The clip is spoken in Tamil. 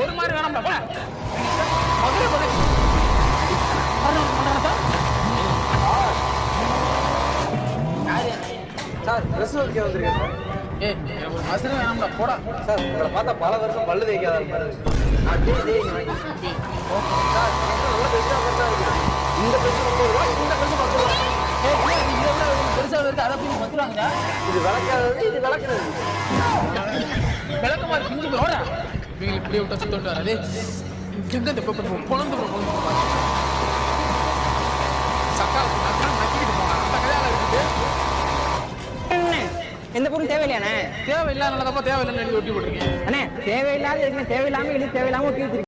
ஒரு மாதிரி வேணாம்டா போடா. சார். சார் ட்ரெஸ் சார் ஏய், சார் உங்களை பார்த்தா பல வருஷம் பல்லு தேய்க்காத மாதிரி இருக்கு அப்படியே சார் இருக்கு இந்த ட்ரெஸ் முப்பது ரூபா இந்த ட்ரெஸ் பத்து ரூபா இருக்கு, அதை போய் பத்து இது விளக்காதது இது விளக்குறது விளக்கமாறு பிஞ்சு போய் ஓடா. விட்டா சுத்தம் வராது எங்க இந்த பொழந்து பொழந்து எந்த பொருள் தேவையில்லையாண்ணே தேவையில்லாதப்ப தேவையில்லைன்னு எழுதி ஒட்டி அண்ணே தேவையில்லாத இருக்குண்ணே தேவையில்லாம எழுதி தேவையில்லாம ஒட்டி வச்சிருக்கீங்க.